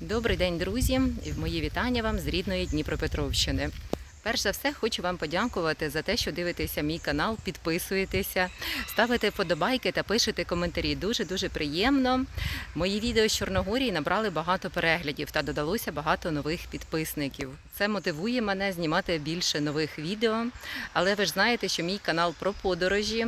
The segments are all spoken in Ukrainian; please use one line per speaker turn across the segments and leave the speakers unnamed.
Добрий день, друзі! Мої вітання вам з рідної Дніпропетровщини. Перш за все, хочу вам подякувати за те, що дивитеся мій канал, підписуєтеся, ставите вподобайки та пишете коментарі. Дуже дуже приємно. Мої відео з Чорногорії набрали багато переглядів та додалося багато нових підписників. Це мотивує мене знімати більше нових відео. Але ви ж знаєте, що мій канал про подорожі,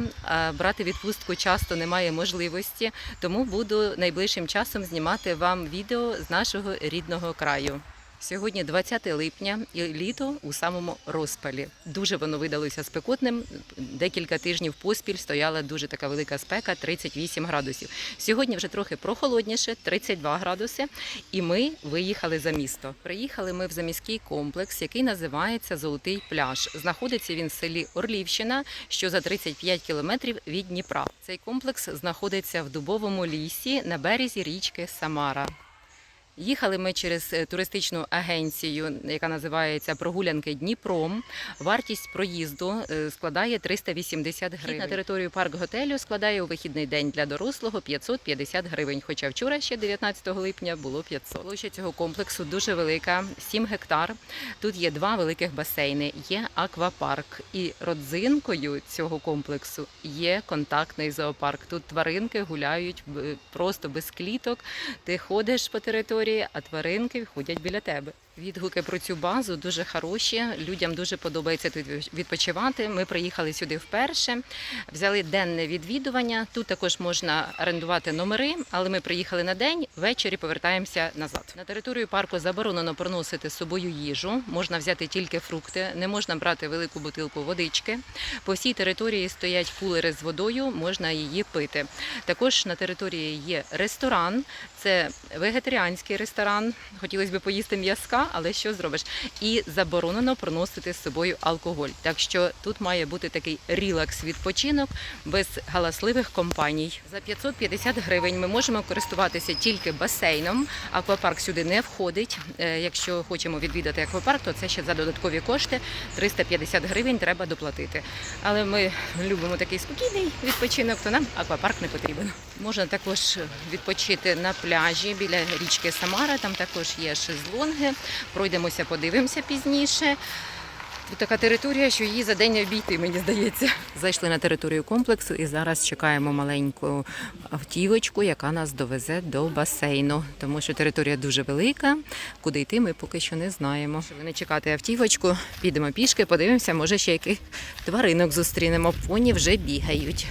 брати відпустку часто немає можливості, тому буду найближчим часом знімати вам відео з нашого рідного краю. Сьогодні 20 липня і літо у самому розпалі. Дуже воно видалося спекотним. Декілька тижнів поспіль стояла дуже така велика спека 38 градусів. Сьогодні вже трохи прохолодніше, 32 градуси. І ми виїхали за місто. Приїхали ми в заміський комплекс, який називається Золотий пляж. Знаходиться він в селі Орлівщина, що за 35 кілометрів від Дніпра. Цей комплекс знаходиться в дубовому лісі на березі річки Самара. Їхали ми через е, туристичну агенцію, яка називається Прогулянки Дніпром. Вартість проїзду е, складає 380 гривень. На територію парк готелю складає у вихідний день для дорослого 550 гривень. Хоча вчора ще 19 липня було 500. Площа цього комплексу дуже велика, 7 гектар. Тут є два великих басейни, є аквапарк. І родзинкою цього комплексу є контактний зоопарк. Тут тваринки гуляють просто без кліток. Ти ходиш по території, а тваринки ходять біля тебе. Відгуки про цю базу дуже хороші. Людям дуже подобається тут відпочивати. Ми приїхали сюди вперше, взяли денне відвідування. Тут також можна орендувати номери, але ми приїхали на день. Ввечері повертаємося назад. На територію парку заборонено проносити з собою їжу. Можна взяти тільки фрукти, не можна брати велику бутилку водички. По всій території стоять кулери з водою, можна її пити. Також на території є ресторан, це вегетаріанський ресторан. Хотілося б поїсти м'язка, але що зробиш? І заборонено проносити з собою алкоголь. Так що тут має бути такий рілакс відпочинок без галасливих компаній. За 550 гривень ми можемо користуватися тільки басейном. Аквапарк сюди не входить. Е, Якщо хочемо відвідати аквапарк, то це ще за додаткові кошти 350 гривень треба доплатити. Але ми любимо такий спокійний відпочинок, то нам аквапарк не потрібен. Можна також відпочити на пляжі біля річки Самара. Там також є шезлонги. Пройдемося, подивимося пізніше. Тут така територія, що її за день не обійти, мені здається. Зайшли на територію комплексу і зараз чекаємо маленьку автівочку, яка нас довезе до басейну, тому що територія дуже велика. Куди йти, ми поки що не знаємо. Щоб не чекати автівочку, підемо пішки, подивимося, може ще яких тваринок зустрінемо. Поні вже бігають.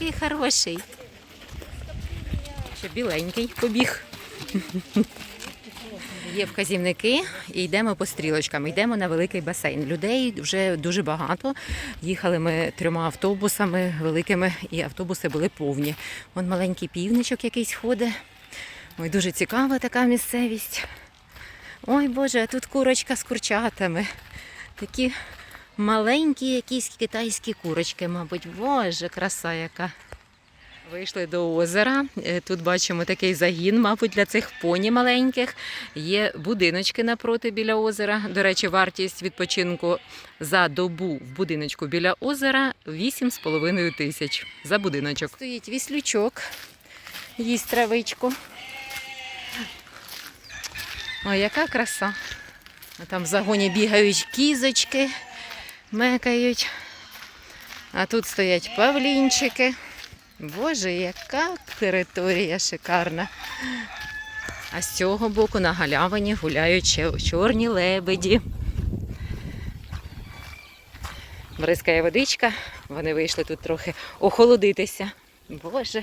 Такий хороший. Ще біленький побіг. Є вказівники і йдемо по стрілочкам. Йдемо на великий басейн. Людей вже дуже багато. Їхали ми трьома автобусами великими, і автобуси були повні. Вон маленький півничок якийсь ходить. Ой, дуже цікава така місцевість. Ой Боже, а тут курочка з курчатами. Такі маленькі якісь китайські курочки, мабуть. Боже, краса яка. Вийшли до озера. Е, Тут бачимо такий загін, мабуть, для цих поні маленьких. Є будиночки напроти біля озера. До речі, вартість відпочинку за добу в будиночку біля озера 8,5 тисяч за будиночок. Стоїть віслючок, їсть травичку. Ой, яка краса. А там в загоні бігають кізочки, мекають. А тут стоять павлінчики. Боже, яка територія шикарна. А з цього боку на галявині гуляють чорні лебеді. Бризкає водичка, вони вийшли тут трохи охолодитися. Боже.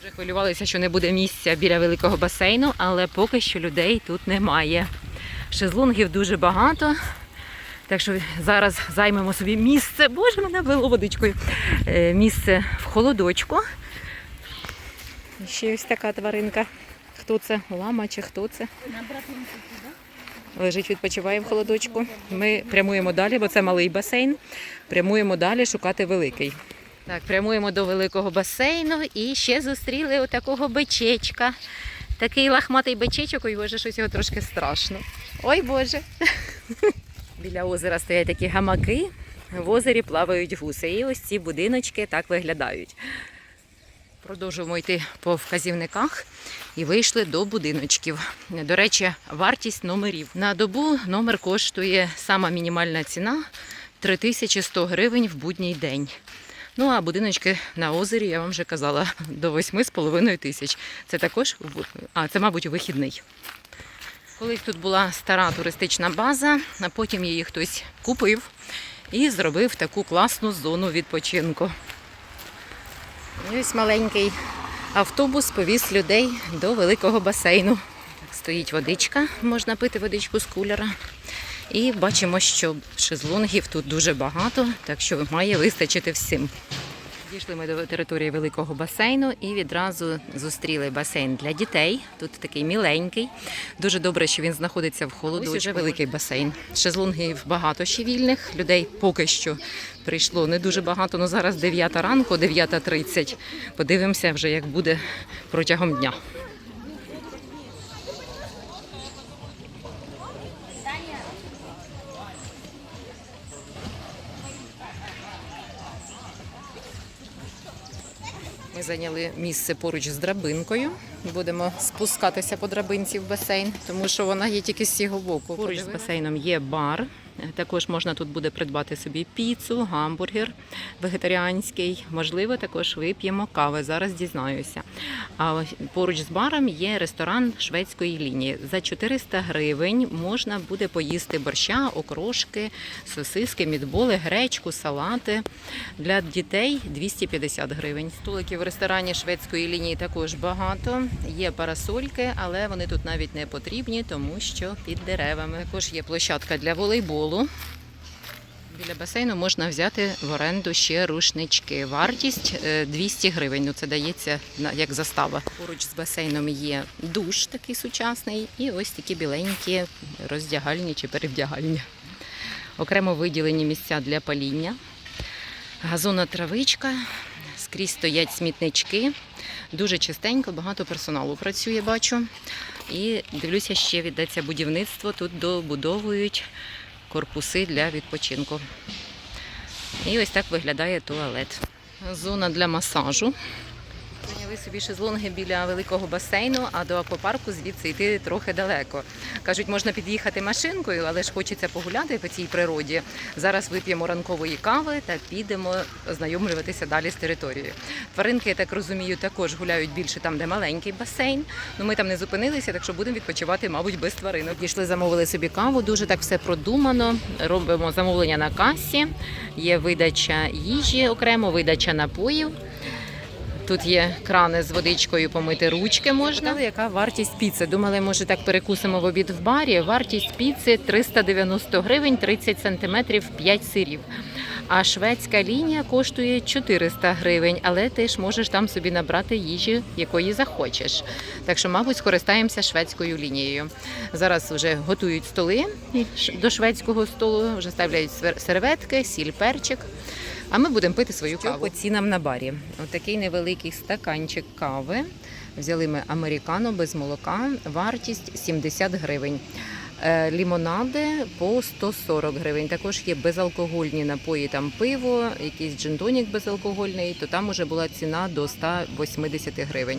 Вже хвилювалися, що не буде місця біля великого басейну, але поки що людей тут немає. Шезлонгів дуже багато. Так що зараз займемо собі місце. Боже, мене облило водичкою. Е, Місце в холодочку. Ще ось така тваринка. Хто це? Лама чи хто це? Лежить, відпочиває в холодочку. Ми прямуємо далі, бо це малий басейн. Прямуємо далі шукати великий. Так, прямуємо до великого басейну і ще зустріли отакого бичечка. Такий лахматий бичечок, ой, боже, щось його трошки страшно. Ой Боже. Біля озера стоять такі гамаки, в озері плавають гуси. І ось ці будиночки так виглядають. Продовжуємо йти по вказівниках і вийшли до будиночків. До речі, вартість номерів. На добу номер коштує сама мінімальна ціна 3100 гривень в будній день. Ну а будиночки на озері, я вам вже казала, до 8,5 тисяч. Це також, а це, мабуть, вихідний. Колись тут була стара туристична база, а потім її хтось купив і зробив таку класну зону відпочинку. І ось маленький автобус повіз людей до великого басейну. Так, стоїть водичка, можна пити водичку з кулера. І бачимо, що шезлонгів тут дуже багато, так що має вистачити всім. Дійшли ми до території великого басейну і відразу зустріли басейн для дітей. Тут такий міленький. Дуже добре, що він знаходиться в холоду. Ось вже великий басейн. Шезлонгів багато ще вільних. Людей поки що прийшло не дуже багато. Ну зараз 9 ранку, 9.30. Подивимося вже, як буде протягом дня. Ми зайняли місце поруч з драбинкою. Будемо спускатися по драбинці в басейн, тому що вона є тільки з цього боку. Поруч з басейном є бар. Також можна тут буде придбати собі піцу, гамбургер вегетаріанський. Можливо, також вип'ємо кави. Зараз дізнаюся. А поруч з баром є ресторан шведської лінії. За 400 гривень можна буде поїсти борща, окрошки, сосиски, мідболи, гречку, салати. Для дітей 250 гривень. Столиків в ресторані шведської лінії також багато. Є парасольки, але вони тут навіть не потрібні, тому що під деревами. Також є площадка для волейболу. Біля басейну можна взяти в оренду ще рушнички. Вартість е, 200 гривень. Ну це дається як застава. Поруч з басейном є душ такий сучасний, і ось такі біленькі роздягальні чи перевдягальні. Окремо виділені місця для паління. Газонна травичка, скрізь стоять смітнички. Дуже чистенько, багато персоналу працює, бачу. І дивлюся, ще віддається будівництво. Тут добудовують корпуси для відпочинку. І ось так виглядає туалет. Зона для масажу. Зайняли собі шезлонги біля великого басейну, а до аквапарку звідси йти трохи далеко. Кажуть, можна під'їхати машинкою, але ж хочеться погуляти по цій природі. Зараз вип'ємо ранкової кави та підемо ознайомлюватися далі з територією. Тваринки, я так розумію, також гуляють більше там, де маленький басейн. Ну ми там не зупинилися, так що будемо відпочивати, мабуть, без тваринок. Дійшли, замовили собі каву. Дуже так все продумано. Робимо замовлення на касі. Є видача їжі окремо, видача напоїв. Тут є крани з водичкою, помити ручки можна. Але яка вартість піци? Думали, може так перекусимо в обід в барі. Вартість піци 390 гривень, 30 сантиметрів, 5 сирів. А шведська лінія коштує 400 гривень, але ти ж можеш там собі набрати їжі, якої захочеш. Так що, мабуть, скористаємося шведською лінією. Зараз вже готують столи до шведського столу, вже ставляють серветки, сіль, перчик. А ми будемо пити свою каву. По цінам на барі. Отакий невеликий стаканчик кави. Взяли ми американо без молока, вартість 70 гривень. Е, Лімонади по 140 гривень. Також є безалкогольні напої, там пиво, якийсь джин-тонік безалкогольний, то там уже була ціна до 180 гривень.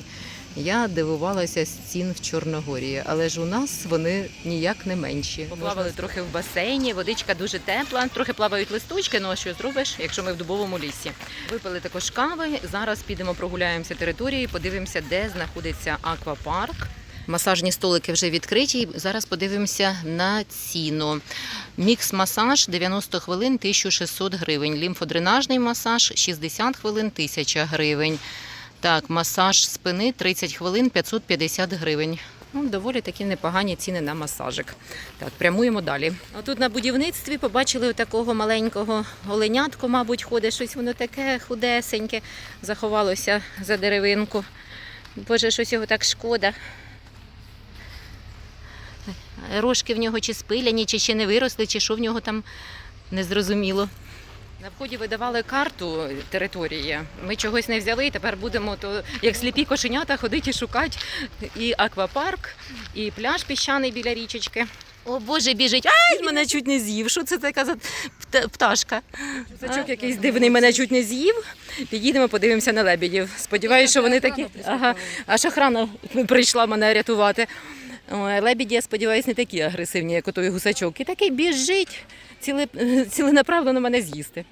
Я дивувалася з цін в Чорногорії, але ж у нас вони ніяк не менші. Поплавали трохи в басейні, водичка дуже тепла, трохи плавають листочки, ну а що зробиш, якщо ми в дубовому лісі. Випили також кави. Зараз підемо прогуляємося територією, подивимося, де знаходиться аквапарк. Масажні столики вже відкриті. Зараз подивимося на ціну. Мікс-масаж 90 хвилин 1600 гривень. Лімфодренажний масаж 60 хвилин 1000 гривень. Так, масаж спини 30 хвилин 550 гривень. Ну, доволі такі непогані ціни на масажик. Так, прямуємо далі. А тут на будівництві побачили такого маленького оленятко, мабуть, ходить щось воно таке худесеньке, заховалося за деревинку. Боже, щось його так шкода. Рожки в нього чи спиляні, чи ще не виросли, чи що в нього там незрозуміло. На вході видавали карту території. Ми чогось не взяли, і тепер будемо то як сліпі кошенята ходити і шукати і аквапарк, і пляж піщаний біля річечки. О Боже, біжить. Ай, мене чуть не з'їв. Що це така за пташка? Гусачок якийсь дивний мене чуть не з'їв. Підійдемо, подивимося на лебедів. Сподіваюся, що вони такі. Ага, аж охрана прийшла мене рятувати. Ой, лебеді, я сподіваюся, не такі агресивні, як отой гусачок. І такий біжить, ціле, ціленаправлено мене з'їсти.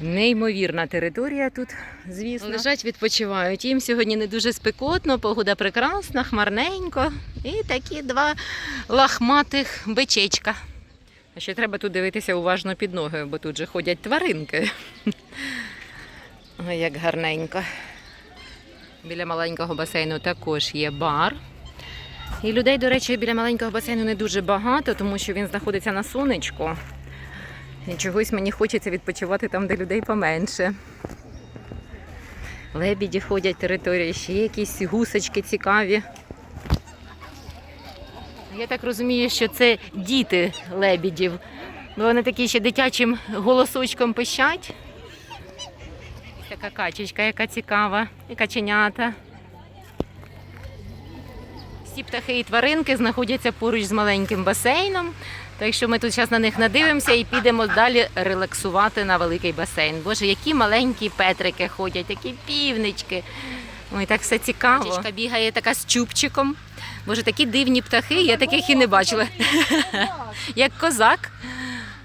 Неймовірна територія тут, звісно. Лежать, відпочивають. Їм сьогодні не дуже спекотно, погода прекрасна, хмарненько. І такі два лахматих бичечка. А ще треба тут дивитися уважно під ноги, бо тут же ходять тваринки. Ой, як гарненько. Біля маленького басейну також є бар. І людей, до речі, біля маленького басейну не дуже багато, тому що він знаходиться на сонечку. І чогось мені хочеться відпочивати там, де людей поменше. Лебіді ходять території, ще якісь гусочки цікаві. Я так розумію, що це діти лебідів. Бо вони такі ще дитячим голосочком пищать. Така качечка, яка цікава, і каченята. Всі птахи і тваринки знаходяться поруч з маленьким басейном. Так що ми тут зараз на них надивимося і підемо далі релаксувати на великий басейн. Боже, які маленькі петрики ходять, такі півнички. Ой, так все цікаво. Птичка бігає така з чубчиком. Боже, такі дивні птахи, я таких і не бачила. Як козак.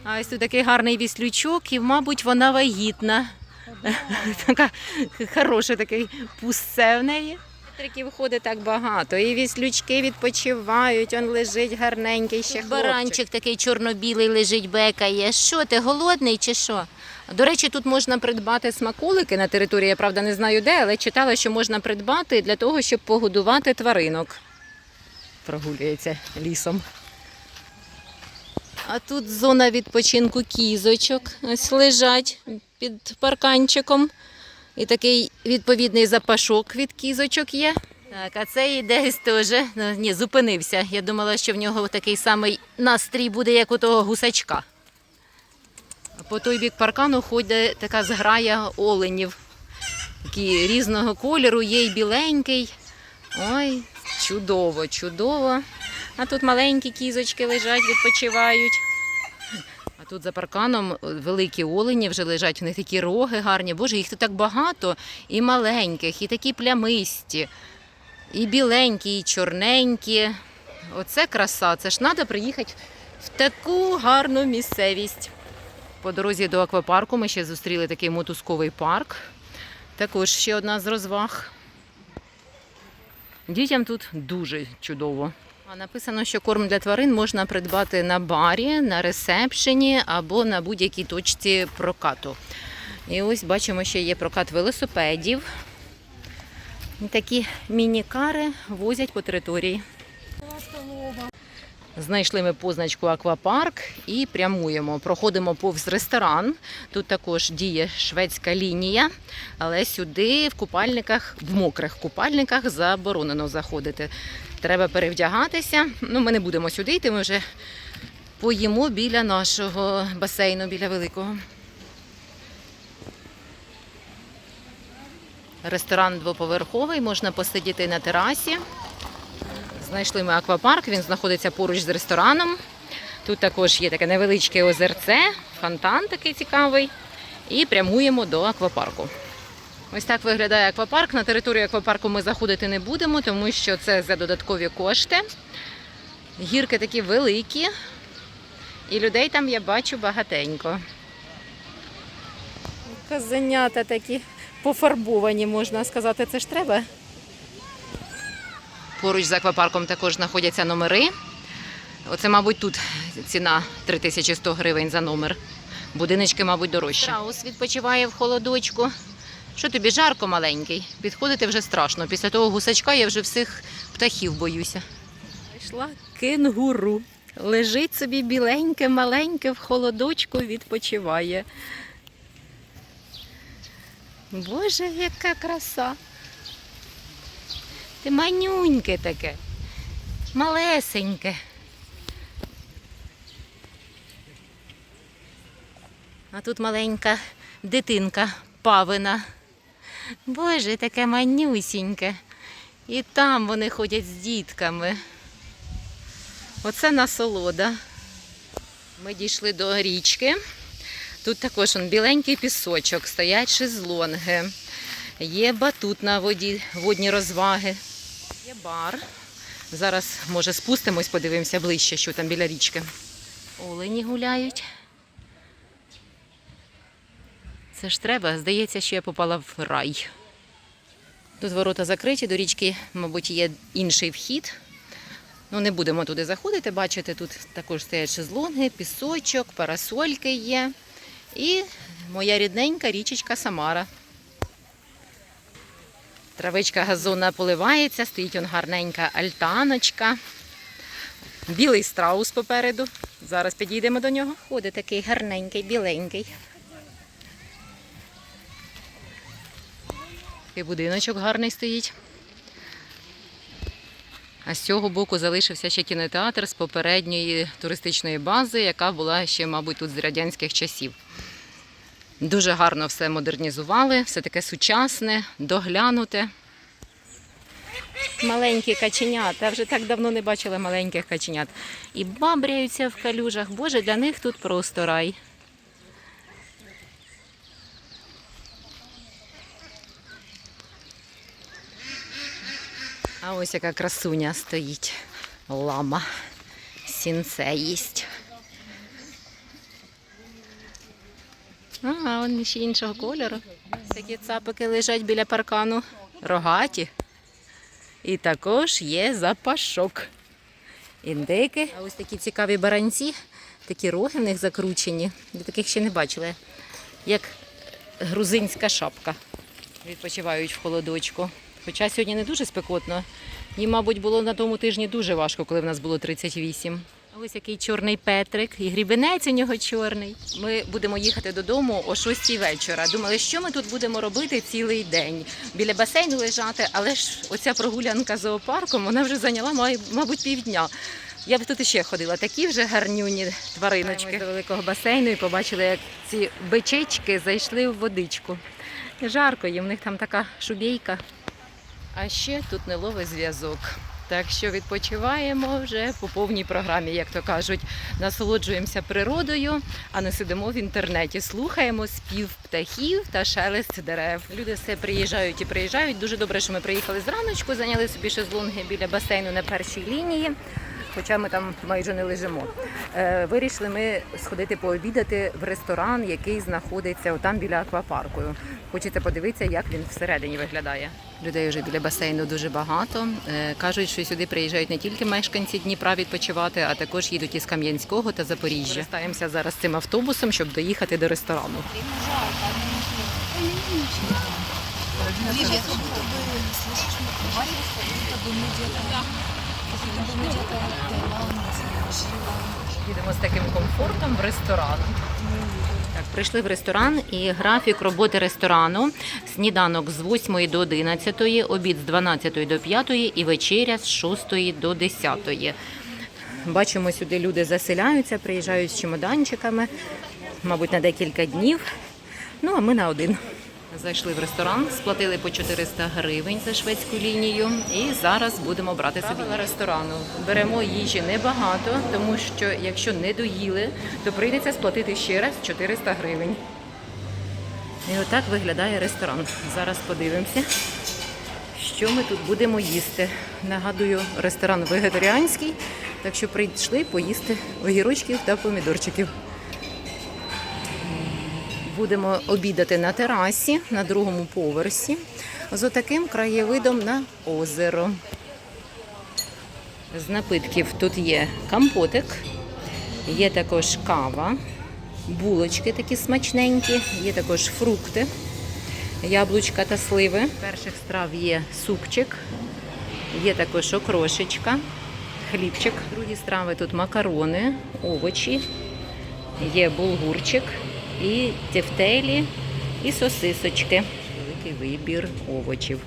А ось тут такий гарний віслючок, і, мабуть, вона вагітна. Така хороша такий пусце в неї. Петриків ходить так багато, і віслючки відпочивають, он лежить гарненький ще Баранчик такий чорно-білий лежить, бекає. Що ти, голодний чи що? До речі, тут можна придбати смаколики на території, я правда не знаю де, але читала, що можна придбати для того, щоб погодувати тваринок. Прогулюється лісом. А тут зона відпочинку кізочок. Ось лежать під парканчиком. І такий відповідний запашок від кізочок є. Так, а цей десь теж ну, ні, зупинився. Я думала, що в нього такий самий настрій буде, як у того гусачка. По той бік паркану ходить така зграя оленів. Такі різного кольору, є й біленький. Ой, чудово, чудово. А тут маленькі кізочки лежать, відпочивають. Тут за парканом великі олені вже лежать, у них такі роги гарні. Боже, їх тут так багато, і маленьких, і такі плямисті, і біленькі, і чорненькі. Оце краса. Це ж треба приїхати в таку гарну місцевість. По дорозі до аквапарку ми ще зустріли такий мотузковий парк. Також ще одна з розваг. Дітям тут дуже чудово. А Написано, що корм для тварин можна придбати на барі, на ресепшені або на будь-якій точці прокату. І ось бачимо, що є прокат велосипедів. Такі міні-кари возять по території. Знайшли ми позначку аквапарк і прямуємо. Проходимо повз ресторан. Тут також діє шведська лінія, але сюди в купальниках, в мокрих купальниках заборонено заходити. Треба перевдягатися. Ну, ми не будемо сюди йти, ми вже поїмо біля нашого басейну, біля великого. Ресторан двоповерховий, можна посидіти на терасі. Знайшли ми аквапарк, він знаходиться поруч з рестораном. Тут також є таке невеличке озерце, фонтан такий цікавий. І прямуємо до аквапарку. Ось так виглядає аквапарк. На територію аквапарку ми заходити не будемо, тому що це за додаткові кошти. Гірки такі великі, і людей там я бачу багатенько. Казанята такі пофарбовані, можна сказати, це ж треба. Поруч з аквапарком також знаходяться номери. Оце, мабуть, тут ціна 3100 гривень за номер. Будиночки, мабуть, дорожчі. Страус відпочиває в холодочку. Що тобі жарко маленький? Підходити вже страшно. Після того гусачка я вже всіх птахів боюся. Прийшла кенгуру. Лежить собі біленьке, маленьке в холодочку, відпочиває. Боже, яка краса. Ти манюньке таке, малесеньке. А тут маленька дитинка павина. Боже, таке манюсіньке. І там вони ходять з дітками. Оце насолода. Ми дійшли до річки. Тут також он, біленький пісочок, стоять шезлонги, є батут на воді, водні розваги, є бар. Зараз, може, спустимось, подивимося ближче, що там біля річки. Олені гуляють. Це ж треба. Здається, що я попала в рай. Тут ворота закриті, до річки, мабуть, є інший вхід. Ну, не будемо туди заходити. Бачите, тут також стоять шезлонги, пісочок, парасольки є. І моя рідненька річечка Самара. Травичка газонна поливається, стоїть он гарненька альтаночка. Білий страус попереду. Зараз підійдемо до нього. Ходить такий гарненький, біленький. І будиночок гарний стоїть. А з цього боку залишився ще кінотеатр з попередньої туристичної бази, яка була ще, мабуть, тут з радянських часів. Дуже гарно все модернізували, все таке сучасне, доглянуте. Маленькі каченята, вже так давно не бачила маленьких каченят. І бабряються в калюжах. Боже, для них тут просто рай. А ось яка красуня стоїть. Лама. Сінце їсть. Ага, вони ще іншого кольору. Такі цапики лежать біля паркану. Рогаті. І також є запашок. Індики. А ось такі цікаві баранці, такі роги в них закручені. Я таких ще не бачила. Як грузинська шапка. Відпочивають в холодочку. Хоча сьогодні не дуже спекотно. Їм, мабуть, було на тому тижні дуже важко, коли в нас було 38. Ось який чорний Петрик, і грібенець у нього чорний. Ми будемо їхати додому о 6 вечора. Думали, що ми тут будемо робити цілий день. Біля басейну лежати, але ж оця прогулянка зоопарком вона вже зайняла, мабуть, півдня. Я б тут іще ходила. Такі вже гарнюні твариночки до великого басейну і побачили, як ці бичечки зайшли в водичку. Жарко їм, в них там така шубейка. А ще тут не ловить зв'язок. Так що відпочиваємо вже по повній програмі, як то кажуть. Насолоджуємося природою, а не сидимо в інтернеті. Слухаємо спів птахів та шелест дерев. Люди все приїжджають і приїжджають. Дуже добре, що ми приїхали зраночку, зайняли собі шезлонги біля басейну на першій лінії. Хоча ми там майже не лежимо. Е, вирішили ми сходити пообідати в ресторан, який знаходиться отам біля аквапарку. Хочеться подивитися, як він всередині виглядає. Людей вже біля басейну дуже багато. Е, Кажуть, що сюди приїжджають не тільки мешканці Дніпра відпочивати, а також їдуть із Кам'янського та Запоріжжя. Користаємося зараз цим автобусом, щоб доїхати до ресторану.
Видишь,
Їдемо з таким комфортом в ресторан. Так, прийшли в ресторан і графік роботи ресторану. Сніданок з 8 до 11, обід з 12 до 5 і вечеря з 6 до 10. Бачимо, сюди люди заселяються, приїжджають з чемоданчиками, мабуть, на декілька днів. Ну, а ми на один. Зайшли в ресторан, сплатили по 400 гривень за шведську лінію, і зараз будемо брати собі на ресторану. Беремо їжі небагато, тому що якщо не доїли, то прийдеться сплатити ще раз 400 гривень. І отак виглядає ресторан. Зараз подивимося, що ми тут будемо їсти. Нагадую, ресторан вегетаріанський, так що прийшли поїсти огірочків та помідорчиків. Будемо обідати на терасі на другому поверсі з отаким краєвидом на озеро. З напитків тут є компотик, є також кава, булочки такі смачненькі, є також фрукти, яблучка та сливи. З Перших страв є супчик, є також окрошечка, хлібчик. Другі страви тут макарони, овочі, є булгурчик і тефтелі, і сосисочки. Великий вибір овочів.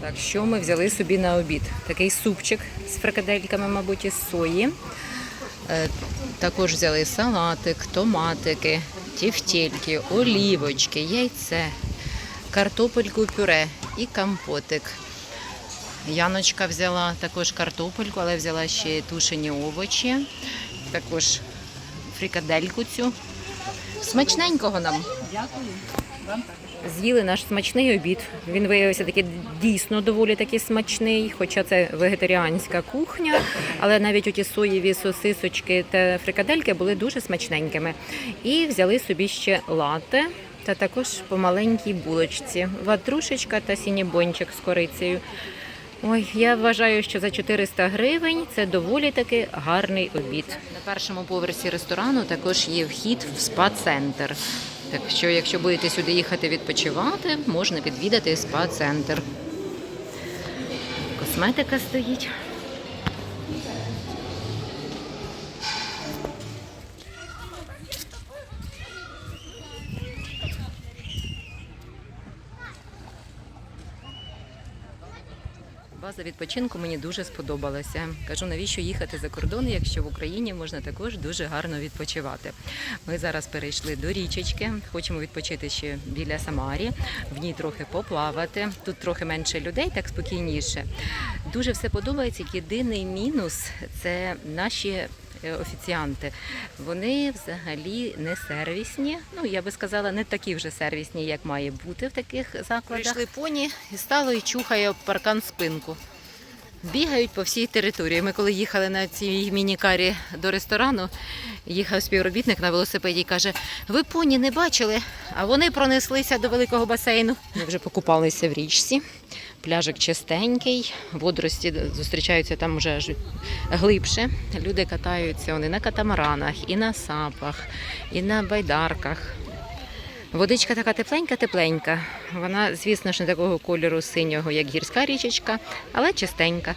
Так, що ми взяли собі на обід? Такий супчик з фрикадельками, мабуть, із сої. Е, Також взяли салатик, томатики, тефтельки, олівочки, яйце, картопельку пюре і компотик. Яночка взяла також картопельку, але взяла ще тушені овочі, також фрикадельку цю. Смачненького нам.
Дякую.
З'їли наш смачний обід. Він виявився такий дійсно доволі таки смачний, хоча це вегетаріанська кухня, але навіть оті соєві сосисочки та фрикадельки були дуже смачненькими. І взяли собі ще лате та також по маленькій булочці, ватрушечка та сінібончик з корицею. Ой, я вважаю, що за 400 гривень це доволі таки гарний обід. На першому поверсі ресторану також є вхід в спа-центр. Так що, якщо будете сюди їхати відпочивати, можна відвідати спа-центр. Косметика стоїть. База відпочинку мені дуже сподобалася. Кажу, навіщо їхати за кордон, якщо в Україні можна також дуже гарно відпочивати. Ми зараз перейшли до річечки, хочемо відпочити ще біля Самарі, в ній трохи поплавати. Тут трохи менше людей, так спокійніше. Дуже все подобається. Єдиний мінус це наші офіціанти. Вони взагалі не сервісні. Ну я би сказала, не такі вже сервісні, як має бути в таких закладах. Прийшли поні і стало і чухає паркан спинку. Бігають по всій території. Ми коли їхали на цій мінікарі до ресторану, їхав співробітник на велосипеді і каже: Ви поні не бачили? А вони пронеслися до великого басейну. Ми вже покупалися в річці. Пляжик чистенький, водорості зустрічаються там вже глибше. Люди катаються вони на катамаранах, і на сапах, і на байдарках. Водичка така тепленька-тепленька. Вона, звісно ж, не такого кольору синього, як гірська річечка, але чистенька.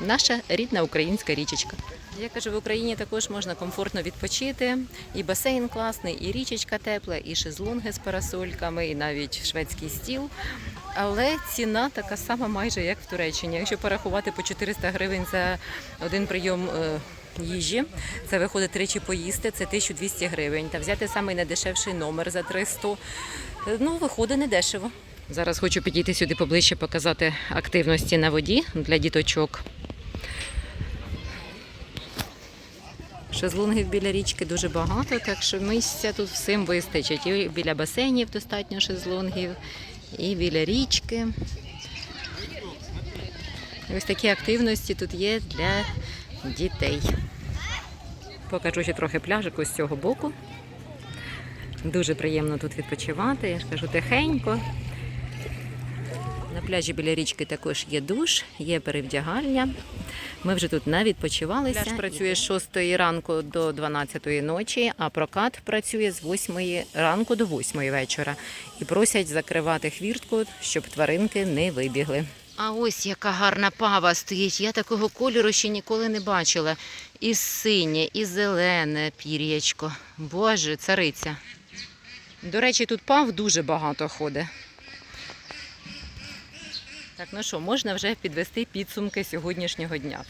Наша рідна українська річечка. Я кажу, в Україні також можна комфортно відпочити. І басейн класний, і річечка тепла, і шезлонги з парасольками, і навіть шведський стіл. Але ціна така сама майже як в Туреччині. Якщо порахувати по 400 гривень за один прийом е, їжі, це виходить тричі поїсти, це 1200 гривень. Та взяти самий найдешевший номер за 300, е, ну виходить недешево. Зараз хочу підійти сюди поближче, показати активності на воді для діточок. Шезлонгів біля річки дуже багато, так що місця тут всім вистачить. І біля басейнів достатньо шезлонгів, і біля річки. Ось такі активності тут є для дітей. Покажу ще трохи пляжику з цього боку. Дуже приємно тут відпочивати. Я ж кажу тихенько. На пляжі біля річки також є душ, є перевдягальня. Ми вже тут не відпочивалися. Пляж працює з 6 ранку до 12 ночі, а прокат працює з 8 ранку до 8 вечора. І просять закривати хвіртку, щоб тваринки не вибігли. А ось яка гарна пава стоїть. Я такого кольору ще ніколи не бачила. І синє, і зелене пір'ячко. Боже, цариця. До речі, тут пав дуже багато ходить. Так, ну що, можна вже підвести підсумки сьогоднішнього дня.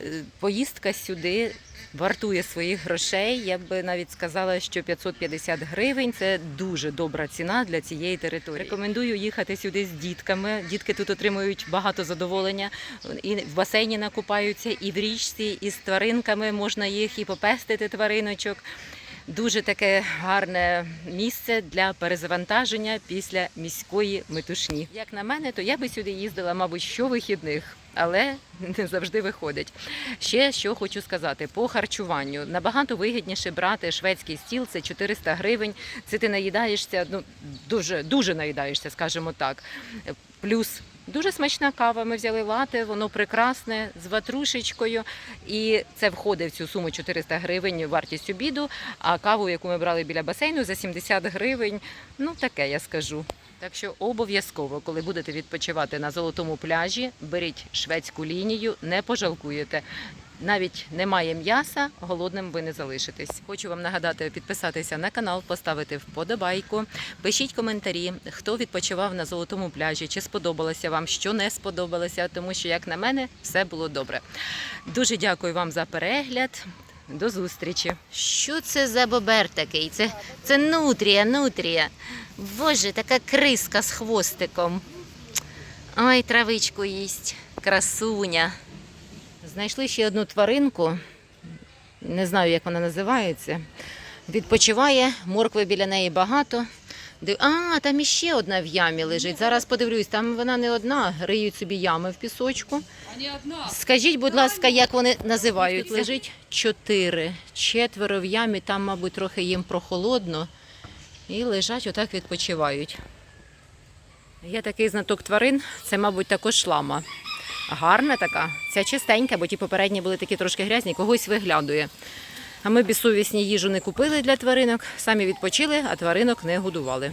Е, Поїздка сюди вартує своїх грошей. Я би навіть сказала, що 550 гривень це дуже добра ціна для цієї території. Рекомендую їхати сюди з дітками. Дітки тут отримують багато задоволення. І в басейні накупаються, і в річці, і з тваринками можна їх і попестити твариночок. Дуже таке гарне місце для перезавантаження після міської метушні. Як на мене, то я би сюди їздила, мабуть, щовихідних. Але не завжди виходить. Ще що хочу сказати по харчуванню. Набагато вигідніше брати шведський стіл, це 400 гривень. Це ти наїдаєшся, ну дуже дуже наїдаєшся, скажімо так. Плюс дуже смачна кава. Ми взяли лате, воно прекрасне з ватрушечкою. І це входить в цю суму 400 гривень вартість обіду. А каву, яку ми брали біля басейну, за 70 гривень. Ну таке я скажу. Так що обов'язково, коли будете відпочивати на золотому пляжі, беріть шведську лінію, не пожалкуєте. Навіть немає м'яса, голодним ви не залишитесь. Хочу вам нагадати підписатися на канал, поставити вподобайку. Пишіть коментарі, хто відпочивав на золотому пляжі, чи сподобалося вам, що не сподобалося, тому що, як на мене, все було добре. Дуже дякую вам за перегляд. До зустрічі. Що це за бобер такий? Це, це нутрія, нутрія. Боже, така криска з хвостиком. Ой, травичку їсть. Красуня. Знайшли ще одну тваринку. Не знаю, як вона називається. Відпочиває, моркви біля неї багато. А, там іще одна в ямі лежить. Зараз подивлюсь, там вона не одна, риють собі ями в пісочку. Скажіть, будь ласка, як вони називаються? Лежить чотири, четверо в ямі, там, мабуть, трохи їм прохолодно. І лежать, отак відпочивають. Є такий знаток тварин, це, мабуть, також лама. Гарна така, ця чистенька, бо ті попередні були такі трошки грязні, когось виглядує. А ми безсовісні їжу не купили для тваринок, самі відпочили, а тваринок не годували.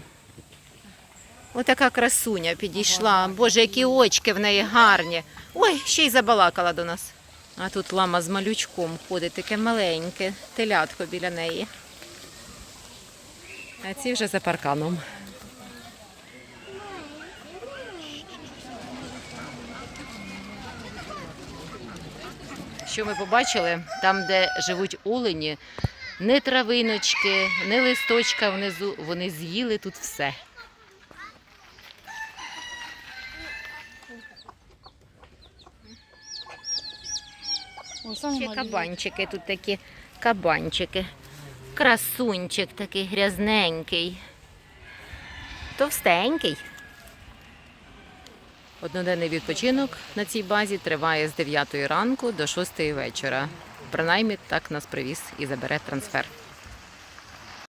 Отака красуня підійшла. Боже, які очки в неї гарні. Ой, ще й забалакала до нас. А тут лама з малючком ходить, таке маленьке, телятко біля неї. А ці вже за парканом. Що ми побачили? Там, де живуть олені, не травиночки, не листочка внизу, вони з'їли тут все. Ще кабанчики тут такі кабанчики. Красунчик такий грязненький. Товстенький. Одноденний відпочинок на цій базі триває з 9 ранку до 6 вечора. Принаймні так нас привіз і забере трансфер.